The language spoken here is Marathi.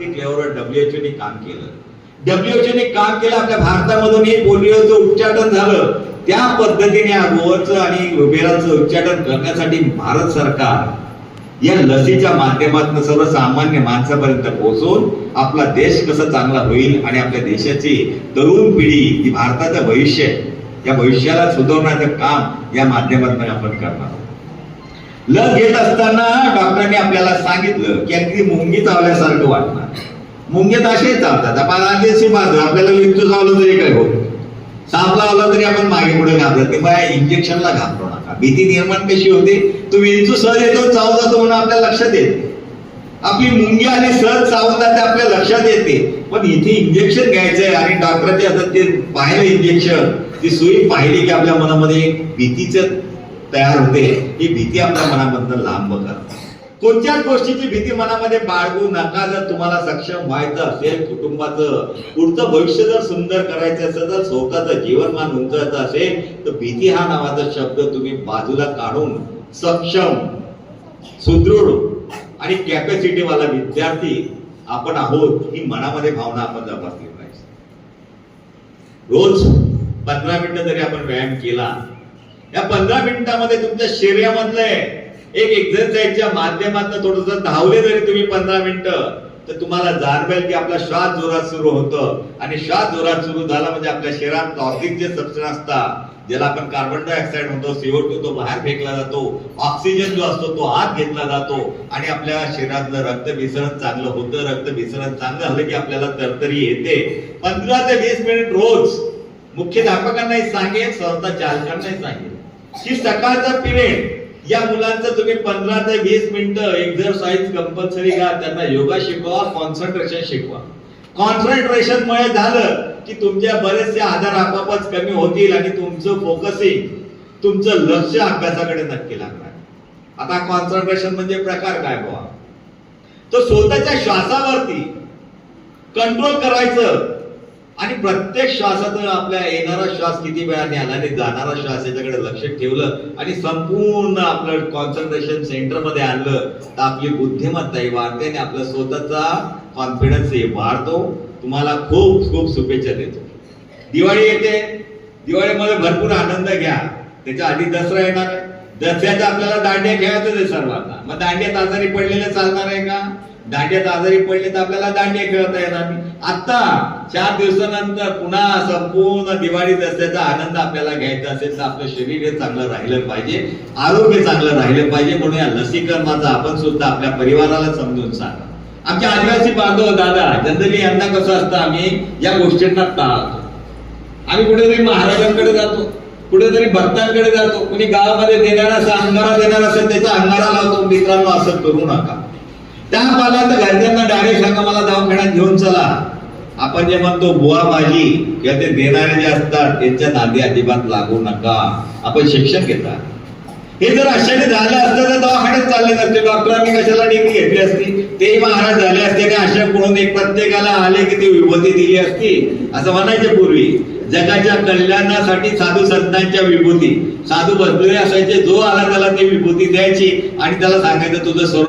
लेवलवर डब्ल्यूएचओने काम केलं डब्ल्यूएचओने काम केलं आपल्या भारतामधून हे पोलिओचं उच्चाटन झालं त्या पद्धतीने गोवरचं आणि रुबेलाचं उच्चाटन करण्यासाठी भारत सरकार या लसीच्या माध्यमातून सर्वसामान्य माणसापर्यंत पोहोचून आपला देश कसा चांगला होईल आणि आपल्या देशाची तरुण पिढी ही भारताचं भविष्य आहे. या भविष्याला सुधारण्याचं काम या माध्यमातून आपण करणार आहोत. लस घेत असताना डॉक्टरांनी आपल्याला सांगितलं की अगदी मुंगी चावल्यासारखं वाटणार. मुंगे असे चावतात. आपण आदेशी मारतो आपल्याला विंचू चावलं तरी काय होत साप लावला तरी आपण मागे पुढे घाबरत ते बाया इंजेक्शनला घाबरू नका. भीती निर्माण कशी होते? तो विंचू सहज येतो चाव जातो म्हणून आपल्या लक्षात येते आपली मुंगी आणि सहज चावतात ते आपल्या लक्षात येते. पण इथे इंजेक्शन घ्यायचंय आणि डॉक्टरचे आता ते पाहिलं इंजेक्शन ती सुई पाहिली की आपल्या मनामध्ये भीतीचं तयार होते ही भीती आपल्या मनामधनं लांब करा कोणत्याच गोष्टीची भीती मनामध्ये बाळगू नका. जर तुम्हाला सक्षम व्हायचं असेल कुटुंबाचं पुढचं भविष्य जर सुंदर करायचं असेल तर स्वतःचं जीवनमान उंचायचं असेल तर भीती हा नावाचा शब्द तुम्ही बाजूला काढून सक्षम सुदृढ आणि कॅपॅसिटी वाला विद्यार्थी आपण आहोत ही मनामध्ये भावना आपण जपासली पाहिजे. रोज पंधरा मिनिटं जरी आपण व्यायाम केला या पंधरा मिनिटामध्ये तुमच्या शरीरामधले एक एक्झरसाइजच्या माध्यमातून थोडस धावले जरी तुम्ही पंधरा मिनिटं तर तुम्हाला जाणवेल की आपला श्वास जोरात सुरू होतं. आणि श्वास जोरात सुरू झाला म्हणजे आपल्या शरीरात टॉक्सिक जे सबस्टन्स असतात ज्याला आपण कार्बन डायऑक्साईड म्हणतो सीओ टू तो बाहेर फेकला जातो ऑक्सिजन जो असतो तो आत घेतला जातो. आणि आपल्या शरीरातलं रक्त विसरण चांगलं होतं रक्त विसरण चांगलं झालं की आपल्याला तरतरी येते. पंधरा ते वीस मिनिट रोज मुख्याध्यापकांनाही सांगेल संस्था चालकांनाही सांगेल की सकाळचा पिरियड या मुलांचं तुम्ही पंधरा ते वीस मिनिटं एक्झरसाइज कंपल्सरी घ्या त्यांना योगा शिकवा कॉन्सन्ट्रेशन शिकवा. कॉन्सन्ट्रेशन मुळे झालं की तुमच्या बरेचसे आधार आपोआपच कमी होतील आणि तुमचं फोकसिंग तुमचं लक्ष अभ्यासाकडे नक्की लागणार. आता कॉन्सन्ट्रेशन म्हणजे प्रकार काय बुवा? तर स्वतःच्या श्वासावरती कंट्रोल करायचं. आणि प्रत्येक श्वासात आपल्या येणारा श्वास किती वेळाने न्याला आणि जाणारा श्वास याच्याकडे लक्ष ठेवलं आणि संपूर्ण आपलं कॉन्सन्ट्रेशन सेंटरमध्ये आणलं तर आपली बुद्धिमत्ताही वाढते आणि आपला स्वतःचा कॉन्फिडन्स वाढतो. तुम्हाला खूप खूप शुभेच्छा देतो. दिवाळी येते. दिवाळीमध्ये भरपूर आनंद घ्या. त्याच्या आधी दसरा येणार आहे. दसऱ्याचा आपल्याला दांडिया खेळायचं आहे सर्वांना. मग दांड्यात आजारी पडलेले चालणार आहे का? दांड्यात आजारी पडले तर आपल्याला दांडे खेळता येणार आता चार दिवसानंतर पुन्हा संपूर्ण दिवाळी दसऱ्याचा आनंद आपल्याला घ्यायचा असेल तर आपलं शरीर हे चांगलं राहिलं पाहिजे. आरोग्य चांगलं राहिलं पाहिजे म्हणून या लसीकरणाचा आपण सुद्धा आपल्या परिवाराला समजून सांगा. आमच्या आदिवासी बांधव दादा जनरली यांना कसं असतं आम्ही या गोष्टींना टाळतो. आम्ही कुठेतरी महाराजांकडे जातो कुठेतरी भक्तांकडे जातो. कुणी गावामध्ये देणारा असा अंगारा देणार असेल त्याचा अंगारा लावतो. मित्रांनो असं करू नका. त्या पाला तर घरच्यांना डायरेक्ट सांगा मला दवाखान्यात घेऊन चला. आपण जे म्हणतो बुवा माझी किंवा ते देणारे जे असतात त्यांच्या नादी अजिबात लागू नका. आपण शिक्षण घेता. हे जर आश्चर्य झालं असतं तर दवाखान्यात चालले नसते. डॉक्टरांनी कशाला डिग्री घेतली असती? ते महाराज झाले असते आणि आश्रम म्हणून एक प्रत्येकाला आले की ती विभूती दिली असती. असं म्हणायचे पूर्वी जगाच्या कल्याणासाठी साधू संतांच्या विभूती. साधू बसलेले असायचे जो आला त्याला ती विभूती द्यायची आणि त्याला सांगायचं तुझं स्वरूप